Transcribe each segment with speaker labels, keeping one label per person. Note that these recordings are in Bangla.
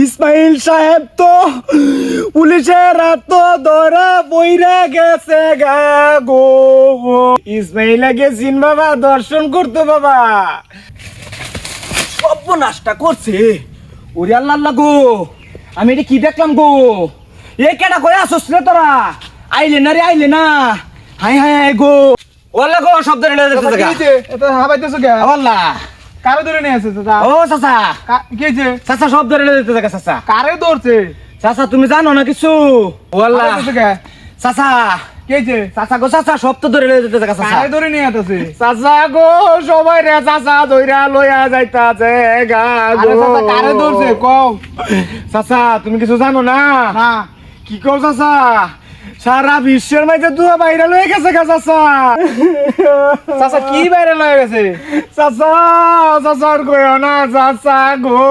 Speaker 1: ইসমাইল সাহেব তো পুলিশের হাত ধরা বইরা গেছে গা গো। ইসমাইল গেছিন বাবা দর্শন করতো বাবা। সব নাশটা করছে। ওরে আল্লাহ আল্লাহ গো আমি এটা কি দেখলাম গো? এ কেডা কয়ে আসছ রে তোরা? আইলে না রে আইলে না। হাই হাই হাই গো। ওলা গো শব্দ রে দেখতে থাকা
Speaker 2: এটা হাবাইতেছো কে
Speaker 1: আল্লাহ।
Speaker 2: কারে ধরে নিয়ে চাচা?
Speaker 1: ও চাচা।
Speaker 2: কা- কি হয়েছে?
Speaker 1: চাচা শব্দ রে দেখতে থাকা চাচা।
Speaker 2: কারে ধরছে?
Speaker 1: চাচা তুমি জানো না কিছু? ওয়াল্লাহ। চাচা।
Speaker 2: কি হয়েছে?
Speaker 1: চাচা গো চাচা সব তো ধরে দিতে থাকা চাচা।
Speaker 2: কারে ধরে নিয়ে আসছে?
Speaker 1: চাচা গো সবাই রে চাচা ধইরা লইয়া যাইতাছে গা গো।
Speaker 2: কারে ধরছে? কও।
Speaker 1: চাচা তুমি কিছু জানো না?
Speaker 2: না
Speaker 1: কি কও চাচা? সারা বিশ্বের মাঝে দুয়া বাইরে লয়ে গেছে গা চাচা।
Speaker 2: চাচা কি বাইরে লয়ে গেছে?
Speaker 1: চাচা চাচার কইও না চাচা গো।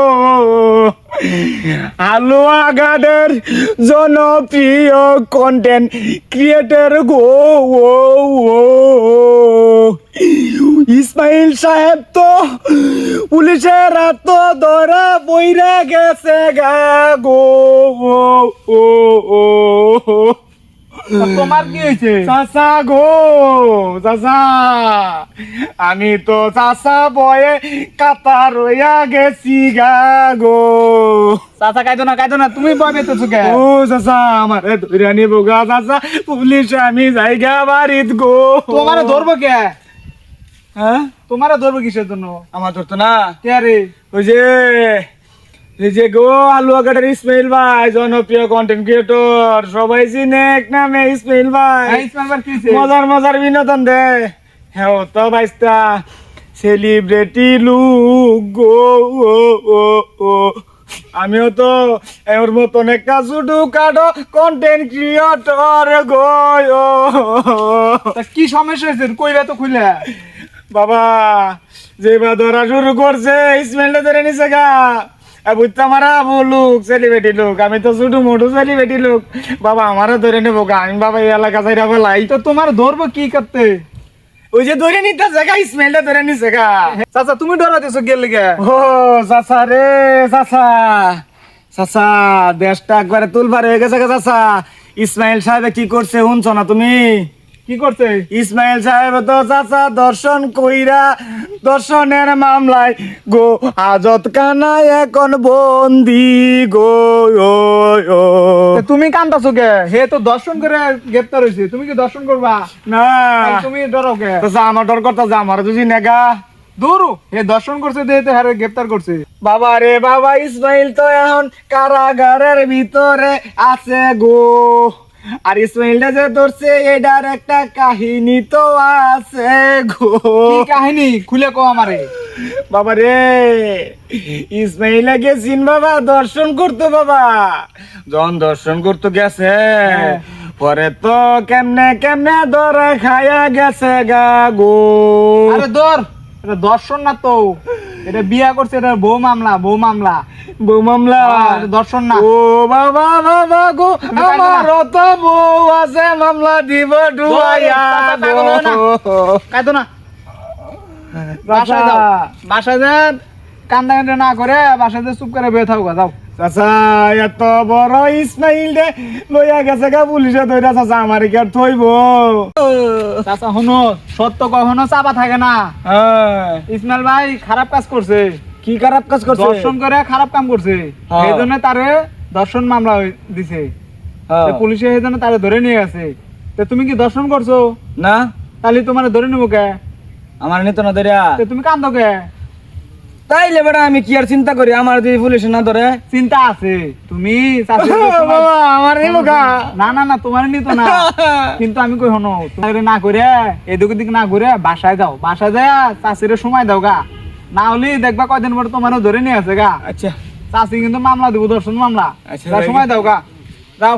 Speaker 1: আলুয়া গার্ডের জনপ্রিয় কন্টেন্ট ক্রিয়েটর গো ও ও। ইসমাইল সাহেব তো পুলিশের হাত ধরা বইরা গেছে গা গো ও ও ও।
Speaker 2: তোমার কি হয়েছে?
Speaker 1: চাচা গো চাচা। আমি তো চাচা বয়ে কাতা রইয়া গেছি গা গো।
Speaker 2: চাচা কাইদো না কাইদো না তুমি ভয় পেতেছো কে?
Speaker 1: ও চাচা আমার ধরে নিব গা চাচা। পুলিশ আমি জায়গা বাড়িত গো।
Speaker 2: তোমারে ধরবো কে?
Speaker 1: হ্যাঁ?
Speaker 2: তোমারে ধরবো কিসের জন্য?
Speaker 1: আমার ধরতো না।
Speaker 2: কে রে?
Speaker 1: ওই যে যে গো আলু আগাটার ইসমাইল ভাই জনপ্রিয় কন্টেন্ট ক্রিয়েটর সবাই চিনে এক নামে ইসমাইল ভাই।
Speaker 2: হ্যাঁ?
Speaker 1: মজার মজার বিনোদন দে। হ্যাঁ তো বাইস্তা। সেলিব্রিটি লুক গো ও ও ও। আমিও তো ওর মতন একটা ছোটো কাটো কন্টেন্ট ক্রিয়েটর গো ও।
Speaker 2: কি সমস্যা হয়েছে কইবে তো খুলে
Speaker 1: বাবা যে বা ধরা শুরু করছে ইসমাইলটা ধরে নিছে গা। বুঝতে মারা লুক সেলিব্রিটি লোক আমি তো ছোট মোটু সেলিব্রিটি লোক। বাবা আমারও ধরে নেব আমি বাবা এই এলাকা চাইরা ফেলাই
Speaker 2: তো তোমার ধরবো কি করতে?
Speaker 1: ওই যে ধরে নিতে জায়গা ধরে নিছে গা।
Speaker 2: চাচা তুমি ডরাতেছো গেলে
Speaker 1: ও চাচা রে চাচা। চাচা দেশটা একবারে তুলবার হয়ে গেছে গা চাচা। ইসমাইল সাহেব কি করছে শুনছো না তুমি?
Speaker 2: কি করছে?
Speaker 1: ইসমাইল সাহেব তো চাচা দর্শন কইরা দর্শনের মামলায় গো আজত কানায় এখন বন্দি গো।
Speaker 2: তুমি কান্দাছো কে? হে তো দর্শন করে গ্রেপ্তার হয়েছে তুমি কি দর্শন করবা?
Speaker 1: না।
Speaker 2: তুমি ডরো কে?
Speaker 1: চাচা আমার ডর কথা যা আমার যদি নেগা।
Speaker 2: দূর হে দর্শন করছে দিয়ে তো হারে গ্রেপ্তার করছে।
Speaker 1: বাবা রে বাবা ইসমাইল তো এখন কারাগারের ভিতরে আছে গো। আর ইসমাইলটা যে ধরছে এটার একটা কাহিনী তো আছে গো।
Speaker 2: কাহিনী? খুলে কো আমারে।
Speaker 1: বাবা রে ইসমাইলা গেছিন বাবা দর্শন করতো বাবা। যখন দর্শন করতে গেছে
Speaker 2: হ্যাঁ।
Speaker 1: পরে তো কেমনে কেমনে ধরে খায়া গেছে গা গো।
Speaker 2: আরে দর দর্শন না তো। এটা বিয়া করছে এটা বউ মামলা বউ মামলা।
Speaker 1: বউ মামলা?
Speaker 2: দর্শন না।
Speaker 1: ও বাবা বাবা গো
Speaker 2: কাঁদো।
Speaker 1: আমার রত বউ আছে মামলা দিব ডুবাইয়া
Speaker 2: পাগল হও না। বাসায় যাও। বাসায় যান। কান্দা কান্দা না করে বাসায় যে চুপ করে বেয়ে থাকো যাও।
Speaker 1: চাচা এত বড় ইসমাইল রে লইয়া গেছে গা পুলিশে ধইরা চাচা আমার কি আর থইব?
Speaker 2: চাচা সত্য কখনো চাপা থাকে না।
Speaker 1: হ্যাঁ,
Speaker 2: ইসমাইল ভাই খারাপ কাজ করছে।
Speaker 1: কি খারাপ কাজ করছে?
Speaker 2: দর্শন করে খারাপ কাম করছে।
Speaker 1: হ্যাঁ।
Speaker 2: এই জন্য তারে দর্শন মামলা দিছে।
Speaker 1: হ্যাঁ।
Speaker 2: পুলিশে এই জন্য তারে ধরে নিয়ে গেছে। তো তুমি কি দর্শন করছ?
Speaker 1: না।
Speaker 2: তাহলে তোমার ধরে নেব কে?
Speaker 1: আমার নিত না ধরিয়া।
Speaker 2: তুমি কান্দো কে?
Speaker 1: তাইলে বেটা আমি কি আর চিন্তা করি? আমার যদি পুলিশে না ধরে
Speaker 2: চিন্তা আছে। তুমি তো
Speaker 1: আমার
Speaker 2: না না না তোমার নিত না। কিন্তু আমি কই হনো তোমার না করে এদিক ওদিক না ঘুরে বাসায় যাও। বাসায় যায় চাষিরে সময় দাও গা। না হলে দেখবা কয়দিন পরে তোমারও ধরে নিয়ে আছে গা।
Speaker 1: আচ্ছা।
Speaker 2: চাষি কিন্তু মামলা দিব দর্শন মামলা।
Speaker 1: আচ্ছা,
Speaker 2: সময় দাও গা। যাও।